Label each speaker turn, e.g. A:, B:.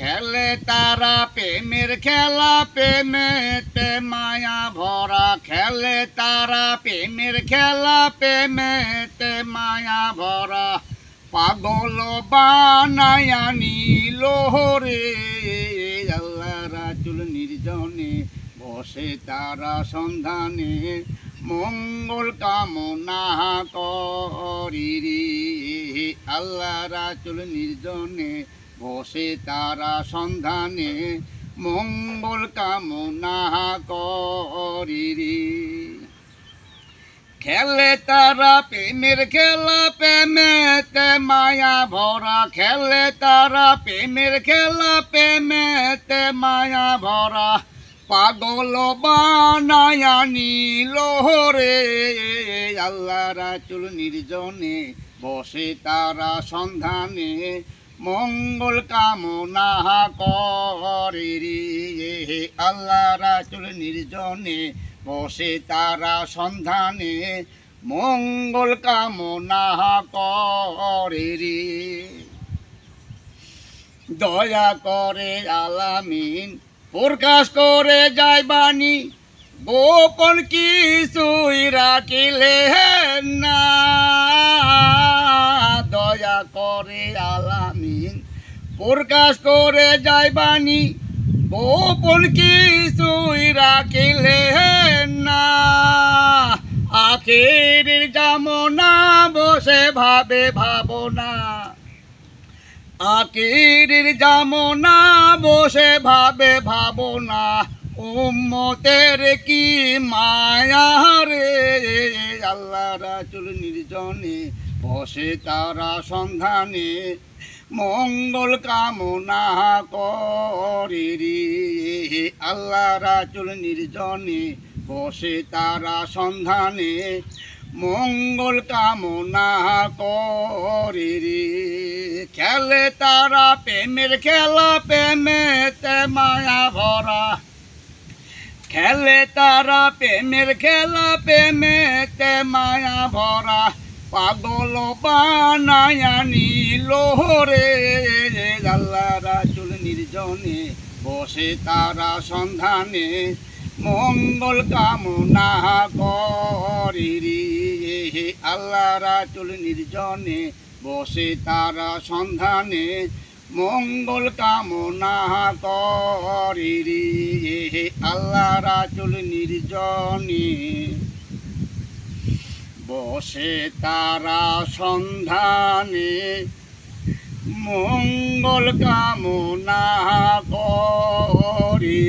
A: খেলে তারা প্রেমের খেলা, প্রেমেতে মায়া ভরা। খেলে তারা প্রেমের খেলা, প্রেমেতে মায়া ভরা। পাগল বানায়া নিল রে আল্লাহ নির্জনে বসে তারা সন্ধানে। মঙ্গল কামনা করি আল্লাহ রাজুল নির্জনে বসে তারা সন্ধানে মঙ্গল কামনা করিরি। খেলে তারা প্রেমের খেলা, প্রেমেতে মায়া ভরা। খেলে তারা প্রেমের খেলা, প্রেমেতে মায়া ভরা। পাগল বানায়া নিল রে আল্লাহ রাচুল নির্জনে বসে তারা সন্ধানে মঙ্গল কামনা করে আল্লাহ রাচুল নির্জনে বসে তারা সন্ধানে মঙ্গল কামনা করে দয়া করে আলামিন প্রকাশ করে যায় বাণী, গোপন কিছুই রাখিলে না। করে আলামিন। প্রকাশ করে যায় বাণী, গোপন কিছুই রাখিলে না। আখের জামনা বসে ভাবে ভাবনা। আকির জামনা বসে ভাবে ভাবনা। উম্মতের কি মায়া রে? আল্লাহ রাচুল নির্জনে বসে তারা সন্ধানে মঙ্গল কামনা করি রে। আল্লাহ রাচুল নির্জনে বসে তারা সন্ধানে মঙ্গল কামনা করে রে। খেলে তারা প্রেমের খেলা, প্রেমেতে মায়া ভরা। খেলে তারা প্রেমের খেলা, প্রেমেতে মায়া ভরা। পাগল বানায়া নিল রে আল্লাহ রাচুল নির্জনে বসে তারা সন্ধানে, মঙ্গল কামনা করি রে। আল্লাহ রাচুল নির্জনে বসে তারা সন্ধানে, মঙ্গল কামনা করি রে। আল্লাহ রাচুল নির্জনে বসে তারা সন্ধানে। মঙ্গল কামনা করি